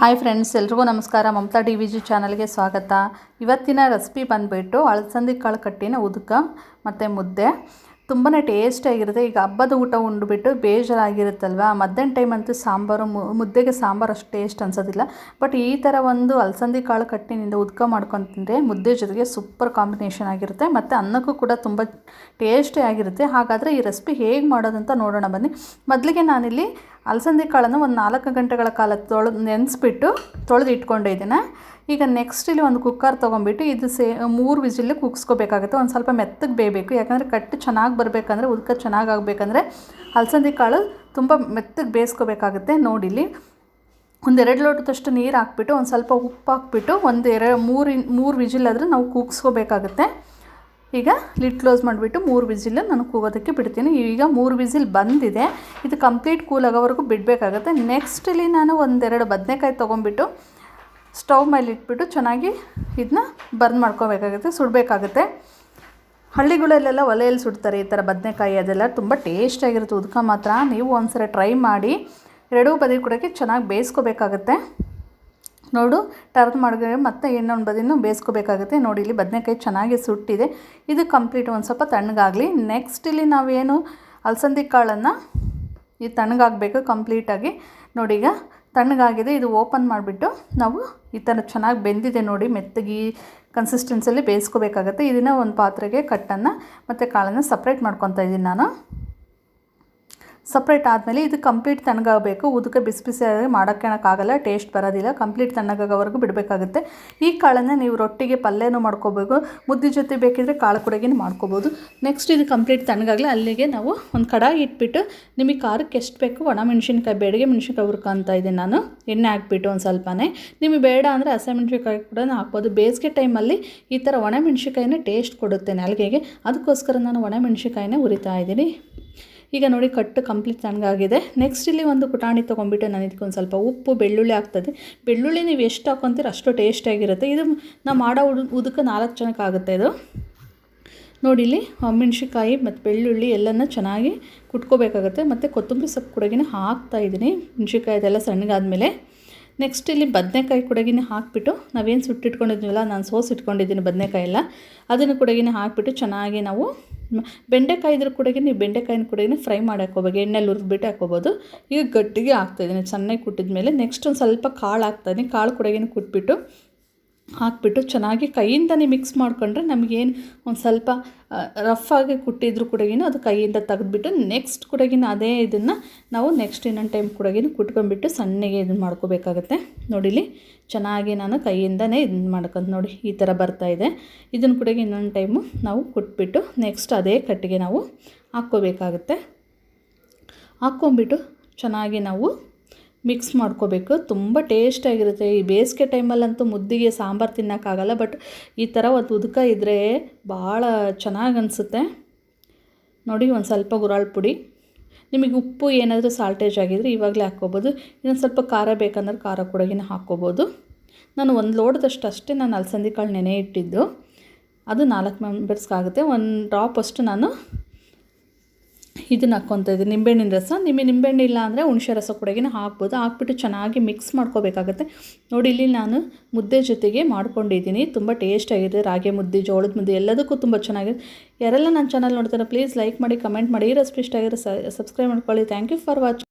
Hi friends, ಎಲ್ರಿಗೂ ನಮಸ್ಕಾರ. Mamata D V G ಚಾನಲ್ಗೆ ಸ್ವಾಗತ. ಇವತ್ತಿನ ರೆಸಿಪಿ ಬಂದುಬಿಟ್ಟು ಅಳಸಂದಿ ಕಾಳು ಕಟ್ಟಿನ ಉದಕ ಮತ್ತು ಮುದ್ದೆ. ತುಂಬಾ ಟೇಸ್ಟಾಗಿರುತ್ತೆ ಈಗ ಹಬ್ಬದ ಊಟ ಉಂಡುಬಿಟ್ಟು ಬೇಜಾರಾಗಿರುತ್ತಲ್ವ? ಮಧ್ಯಾಹ್ನ ಟೈಮ್ ಅಂತೂ ಸಾಂಬಾರು ಮುದ್ದೆಗೆ ಸಾಂಬಾರು ಅಷ್ಟು ಟೇಸ್ಟ್ ಅನ್ಸೋದಿಲ್ಲ. ಬಟ್ ಈ ಥರ ಒಂದು ಅಲಸಂದಿ ಕಾಳು ಕಟ್ಟಿನಿಂದ ಉದ್ಕ ಮಾಡ್ಕೊಂಡು ತಿಂದರೆ ಮುದ್ದೆ ಜೊತೆಗೆ ಸೂಪರ್ ಕಾಂಬಿನೇಷನ್ ಆಗಿರುತ್ತೆ. ಮತ್ತು ಅನ್ನಕ್ಕೂ ಕೂಡ ತುಂಬ ಟೇಸ್ಟಿ ಆಗಿರುತ್ತೆ. ಹಾಗಾದರೆ ಈ ರೆಸಿಪಿ ಹೇಗೆ ಮಾಡೋದಂತ ನೋಡೋಣ ಬನ್ನಿ. ಮೊದಲಿಗೆ ನಾನಿಲ್ಲಿ ಅಲಸಂದಿ ಕಾಳನ್ನು ಒಂದು ನಾಲ್ಕು ಗಂಟೆಗಳ ಕಾಲ ತೊಳೆದು ನೆನೆಸ್ಬಿಟ್ಟು ತೊಳೆದು ಇಟ್ಕೊಂಡಿದ್ದೀನಿ ಈಗ ನೆಕ್ಸ್ಟ್ ಇಲ್ಲಿ ಒಂದು ಕುಕ್ಕರ್ ತೊಗೊಂಬಿಟ್ಟು ಇದು ಸೇ, ಮೂರು ವಿಜಿಲ್ ಕುಗ್ಸ್ಕೋಬೇಕಾಗುತ್ತೆ. ಒಂದು ಸ್ವಲ್ಪ ಮೆತ್ತಗೆ ಬೇಯಬೇಕು. ಯಾಕಂದರೆ ಕಟ್ಟು ಚೆನ್ನಾಗಿ ಬರಬೇಕಂದ್ರೆ, ಉದ್ಕ ಚೆನ್ನಾಗಿ ಆಗಬೇಕಂದ್ರೆ ಅಲಸಂದಿ ಕಾಳು ತುಂಬ ಮೆತ್ತಗೆ ಬೇಯಿಸ್ಕೋಬೇಕಾಗುತ್ತೆ ನೋಡಿಲಿ ಒಂದೆರಡು ಲೋಟದಷ್ಟು ನೀರು ಹಾಕ್ಬಿಟ್ಟು, ಒಂದು ಸ್ವಲ್ಪ ಉಪ್ಪು ಹಾಕ್ಬಿಟ್ಟು, ಒಂದು ಎರಡು, ಮೂರು ಮೂರು ವಿಜಿಲ್ ಆದರೆ ನಾವು ಕೂಗಿಸ್ಕೋಬೇಕಾಗುತ್ತೆ. ಈಗ ಲಿಡ್ ಕ್ಲೋಸ್ ಮಾಡಿಬಿಟ್ಟು ಮೂರು ವಿಜಿಲ್ ನಾನು ಕೂಗೋದಕ್ಕೆ ಬಿಡ್ತೀನಿ. ಈಗ ಮೂರು ವಿಜಿಲ್ ಬಂದಿದೆ. ಇದು ಕಂಪ್ಲೀಟ್ ಕೂಲ್ ಆಗೋವರೆಗೂ ಬಿಡಬೇಕಾಗುತ್ತೆ. ನೆಕ್ಸ್ಟ್ ಇಲ್ಲಿ ನಾನು ಒಂದೆರಡು ಬದನೆಕಾಯಿ ತೊಗೊಂಬಿಟ್ಟು ಸ್ಟವ್ ಮೇಲೆ ಇಟ್ಬಿಟ್ಟು ಚೆನ್ನಾಗಿ ಇದನ್ನ ಬರ್ನ್ ಮಾಡ್ಕೋಬೇಕಾಗುತ್ತೆ, ಸುಡಬೇಕಾಗುತ್ತೆ. ಹಳ್ಳಿಗಳಲ್ಲೆಲ್ಲ ಒಲೆಯಲ್ಲಿ ಸುಡ್ತಾರೆ ಈ ಥರ ಬದನೆಕಾಯಿ, ಅದೆಲ್ಲ ತುಂಬ ಟೇಸ್ಟಾಗಿರುತ್ತೆ ಉದ್ಕ ಮಾತ್ರ ನೀವು ಒಂದ್ಸಲ ಟ್ರೈ ಮಾಡಿ, ಎರಡೂ ಬದಿ ಕೂಡಕ್ಕೆ ಚೆನ್ನಾಗಿ ಬೇಯಿಸ್ಕೋಬೇಕಾಗತ್ತೆ. ನೋಡು, ಟರ್ನ್ ಮಾಡಿದ್ರೆ ಮತ್ತೆ ಇನ್ನೊಂದು ಬದಿನೂ ಬೇಯಿಸ್ಕೋಬೇಕಾಗುತ್ತೆ. ನೋಡಿ, ಇಲ್ಲಿ ಬದನೆಕಾಯಿ ಚೆನ್ನಾಗಿ ಸುಟ್ಟಿದೆ. ಇದು ಕಂಪ್ಲೀಟ್ ಒಂದು ಸ್ವಲ್ಪ ತಣ್ಣಗಾಗಲಿ. ನೆಕ್ಸ್ಟ್ ಇಲ್ಲಿ ನಾವೇನು ಅಲಸಂದಿ ಕಾಳನ್ನು ಈ ತಣ್ಣಗಾಗಬೇಕು ಕಂಪ್ಲೀಟಾಗಿ. ನೋಡಿ, ಈಗ ತಣ್ಣಗಾಗಿದೆ, ಇದು ಓಪನ್ ಮಾಡಿಬಿಟ್ಟು ನಾವು ಈ ಥರ ಚೆನ್ನಾಗಿ ಬೆಂದಿದೆ ನೋಡಿ, ಮೆತ್ತಗೆ ಕನ್ಸಿಸ್ಟೆನ್ಸಲ್ಲಿ ಬೇಯಿಸ್ಕೋಬೇಕಾಗತ್ತೆ. ಇದನ್ನು ಒಂದು ಪಾತ್ರೆಗೆ ಕಟ್ಟನ್ನು ಮತ್ತು ಕಾಳನ್ನು ಸಪ್ರೇಟ್ ಮಾಡ್ಕೊತಾ ಇದ್ದೀನಿ ನಾನು. ಸಪ್ರೇಟ್ ಆದಮೇಲೆ ಇದು ಕಂಪ್ಲೀಟ್ ತಣ್ಣಗಾಗಬೇಕು. ಉದಕ್ಕೆ ಬಿಸಿ ಬಿಸಿಯಾಗಿ ಮಾಡೋಕ್ಕಾಗಲ್ಲ ಟೇಸ್ಟ್ ಬರೋದಿಲ್ಲ. ಕಂಪ್ಲೀಟ್ ತಣ್ಣಗಾಗೋವರೆಗೂ ಬಿಡಬೇಕಾಗುತ್ತೆ. ಈ ಕಾಳನ್ನು ನೀವು ರೊಟ್ಟಿಗೆ, ಪಲ್ಯನೂ ಮಾಡ್ಕೋಬೇಕು ಮುದ್ದೆ ಜೊತೆ ಬೇಕಿದ್ರೆ ಕಾಳು ಕುಡಗಿನ ಮಾಡ್ಕೋಬೋದು. ನೆಕ್ಸ್ಟ್ ಇದು ಕಂಪ್ಲೀಟ್ ತಣ್ಣಗಾಗಲಿ ಅಲ್ಲಿಗೆ ನಾವು ಒಂದು ಕಡಾಯಿ ಇಟ್ಬಿಟ್ಟು ನಿಮಗೆ ಖಾರಕ್ಕೆ ಎಷ್ಟು ಬೇಕು, ಒಣ ಮೆಣಸಿನ್ಕಾಯಿ, ಬೇಡಿಗೆ ಮೆಣಸಿನ್ಕಾಯಿ ಹುರ್ಕೊಂತ ಇದ್ದೀನಿ ನಾನು. ಎಣ್ಣೆ ಹಾಕ್ಬಿಟ್ಟು ಒಂದು ಸ್ವಲ್ಪನೇ. ನಿಮಗೆ ಬೇಡ ಅಂದರೆ ಹಸಿಮೆಣ್ಸಿನ್ಕಾಯಿ ಕೂಡ ಹಾಕ್ಬೋದು. ಬೇಸಿಗೆ ಟೈಮಲ್ಲಿ ಈ ಥರ ಒಣ ಮೆಣಸಿನ್ಕಾಯಿನೇ ಟೇಸ್ಟ್ ಕೊಡುತ್ತೆ ನಾಲ್ಗೆಗೆ ಅದಕ್ಕೋಸ್ಕರ ನಾನು ಒಣ ಮೆಣಸಿನ್ಕಾಯಿನೇ ಹುರಿತಾ ಇದ್ದೀನಿ. ಈಗ ನೋಡಿ ಕಟ್ಟು ಕಂಪ್ಲೀಟ್ ತಣ್ಣಗಾಗಿದೆ ನೆಕ್ಸ್ಟ್ ಇಲ್ಲಿ ಒಂದು ಪುಟಾಣಿ ತೊಗೊಂಡ್ಬಿಟ್ಟು ನಾನು ಇದಕ್ಕೊಂದು ಸ್ವಲ್ಪ ಉಪ್ಪು, ಬೆಳ್ಳುಳ್ಳಿ ಆಗ್ತದೆ ಬೆಳ್ಳುಳ್ಳಿ ನೀವು ಎಷ್ಟು ಹಾಕ್ಕೊಂತೀರ ಅಷ್ಟು ಟೇಸ್ಟಿಯಾಗಿರುತ್ತೆ ಇದು ನಾವು ಮಾಡೋ ಉಡ್ ಉದಕ್ಕೆ ನಾಲ್ಕು ಜನಕ್ಕೆ ಆಗುತ್ತೆ ಇದು. ನೋಡಿ ಇಲ್ಲಿ ಮೆಣಸಿನ್ಕಾಯಿ ಮತ್ತು ಬೆಳ್ಳುಳ್ಳಿ ಎಲ್ಲನ ಚೆನ್ನಾಗಿ ಕುಟ್ಕೋಬೇಕಾಗುತ್ತೆ. ಮತ್ತು ಕೊತ್ತಂಬರಿ ಸೊಪ್ಪು ಕೊಡಗಿನ ಹಾಕ್ತಾ ಇದ್ದೀನಿ ಮೆಣಸಿನ್ಕಾಯಿ ಅದೆಲ್ಲ ಸಣ್ಣಗಾದ್ಮೇಲೆ. ನೆಕ್ಸ್ಟ್ ಇಲ್ಲಿ ಬದನೆಕಾಯಿ ಕೂಡಗಿನ ಹಾಕಿಬಿಟ್ಟು ನಾವೇನು ಸುಟ್ಟಿಟ್ಕೊಂಡಿದ್ವಲ್ಲ ನಾನು ಸೋಸ್ ಇಟ್ಕೊಂಡಿದ್ದೀನಿ ಬದನೆಕಾಯಿ ಎಲ್ಲ ಅದನ್ನು ಕೂಡಗಿನ ಹಾಕಿಬಿಟ್ಟು ಚೆನ್ನಾಗಿ ನಾವು ಬೆಂಡೆಕಾಯಿ ಇದ್ರ ಕೂಡ ನೀವು ಬೆಂಡೆಕಾಯಿನ ಕೂಡ ಫ್ರೈ ಮಾಡಿ ಹಾಕೋಬೇಕು ಎಣ್ಣೆಲಿ ಹುರಿದ್ಬಿಟ್ಟು ಹಾಕೋಬೋದು ಈಗ ಗಟ್ಟಿಗೆ ಹಾಕ್ತಾಯಿದ್ದೀನಿ ಚೆನ್ನಾಗಿ ಕುಟ್ಟಿದ ಮೇಲೆ ನೆಕ್ಸ್ಟ್ ಒಂದು ಸ್ವಲ್ಪ ಕಾಳು ಹಾಕ್ತಾಯಿದ್ದೀನಿ ಕಾಳು ಕೂಡ ಕುಟ್ಬಿಟ್ಟು ಹಾಕ್ಬಿಟ್ಟು ಚೆನ್ನಾಗಿ ಕೈಯಿಂದನೇ ಮಿಕ್ಸ್ ಮಾಡ್ಕೊಂಡ್ರೆ ನಮಗೇನು ಒಂದು ಸ್ವಲ್ಪ ರಫ್ ಆಗಿ ಕುಟ್ಟಿದ್ರು ಕೂಡಗಿನ ಅದು ಕೈಯಿಂದ ತೆಗೆದ್ಬಿಟ್ಟು ನೆಕ್ಸ್ಟ್ ಕೂಡಗಿನ ಅದೇ ಇದನ್ನು ನಾವು ನೆಕ್ಸ್ಟ್ ಇನ್ನೊಂದು ಟೈಮ್ ಕೂಡಗಿನ ಕುಟ್ಕೊಂಡ್ಬಿಟ್ಟು ಸಣ್ಣಗೆ ಇದನ್ನು ಮಾಡ್ಕೋಬೇಕಾಗತ್ತೆ. ನೋಡಿಲಿ, ಚೆನ್ನಾಗಿ ನಾನು ಕೈಯಿಂದನೇ ಇದನ್ನು ಮಾಡ್ಕೊಂಡು ನೋಡಿ, ಈ ಥರ ಇದೆ. ಇದನ್ನು ಕೂಡ ಇನ್ನೊಂದು ಟೈಮು ನಾವು ಕುಟ್ಬಿಟ್ಟು ನೆಕ್ಸ್ಟ್ ಅದೇ ಕಟ್ಟಿಗೆ ನಾವು ಹಾಕ್ಕೋಬೇಕಾಗುತ್ತೆ. ಹಾಕ್ಕೊಂಬಿಟ್ಟು ಚೆನ್ನಾಗಿ ನಾವು ಮಿಕ್ಸ್ ಮಾಡ್ಕೋಬೇಕು. ತುಂಬ ಟೇಸ್ಟಾಗಿರುತ್ತೆ ಈ ಬೇಸಿಗೆ ಟೈಮಲ್ಲಂತೂ ಮುದ್ದಿಗೆ ಸಾಂಬಾರು ತಿನ್ನೋಕ್ಕಾಗಲ್ಲ ಬಟ್ ಈ ಥರ ಒಂದು ಉದಕ ಇದ್ದರೆ ಭಾಳ ಚೆನ್ನಾಗಿ ಅನಿಸುತ್ತೆ. ನೋಡಿ, ಒಂದು ಸ್ವಲ್ಪ ಗುರಾಳ್ ಪುಡಿ. ನಿಮಗೆ ಉಪ್ಪು ಏನಾದರೂ ಸಾಲ್ಟೇಜ್ ಆಗಿದ್ರೆ ಇವಾಗಲೇ ಹಾಕ್ಕೋಬೋದು. ಇನ್ನೊಂದು ಸ್ವಲ್ಪ ಖಾರ ಬೇಕಂದ್ರೆ ಖಾರ ಕೂಡಗಿನ ಹಾಕ್ಕೋಬೋದು. ನಾನು ಒಂದು ಲೋಡ್ದಷ್ಟು ಅಷ್ಟೇ ನಾನು ಅಲಸಂದಿ ಕಾಳು ನೆನೆ ಇಟ್ಟಿದ್ದು. ಅದು ನಾಲ್ಕು ಮೆಂಬರ್ಸ್ಗಾಗುತ್ತೆ ಒಂದು ಡ್ರಾಪ್ ಅಷ್ಟು ನಾನು ಇದನ್ನ ಹಾಕ್ಕೊತಾ ಇದ್ದೀನಿ. ನಿಂಬೆಹಣ್ಣಿನ ರಸ. ನಿಮಗೆ ನಿಂಬೆಹಣ್ಣು ಇಲ್ಲ ಅಂದರೆ ಹುಣಸೆ ರಸ ಕೂಡಗಿನ ಹಾಕ್ಬೋದು. ಹಾಕ್ಬಿಟ್ಟು ಚೆನ್ನಾಗಿ ಮಿಕ್ಸ್ ಮಾಡ್ಕೋಬೇಕಾಗತ್ತೆ. ನೋಡಿ, ಇಲ್ಲಿ ನಾನು ಮುದ್ದೆ ಜೊತೆಗೆ ಮಾಡ್ಕೊಂಡಿದ್ದೀನಿ. ತುಂಬ ಟೇಸ್ಟಾಗಿದೆ ರಾಗಿ ಮುದ್ದೆ, ಜೋಳದ ಮುದ್ದೆ ಎಲ್ಲದಕ್ಕೂ ತುಂಬ ಚೆನ್ನಾಗಿದೆ. ಯಾರೆಲ್ಲ ನನ್ನ ಚಾನಲ್ ನೋಡ್ತಾರೆ ಪ್ಲೀಸ್ ಲೈಕ್ ಮಾಡಿ ಕಮೆಂಟ್ ಮಾಡಿ. ಈ ರೆಸಿಪಿ ಇಷ್ಟ ಆಗಿರೋ ಸಬ್ಸ್ಕ್ರೈಬ್ ಮಾಡ್ಕೊಳ್ಳಿ. Thank you for watching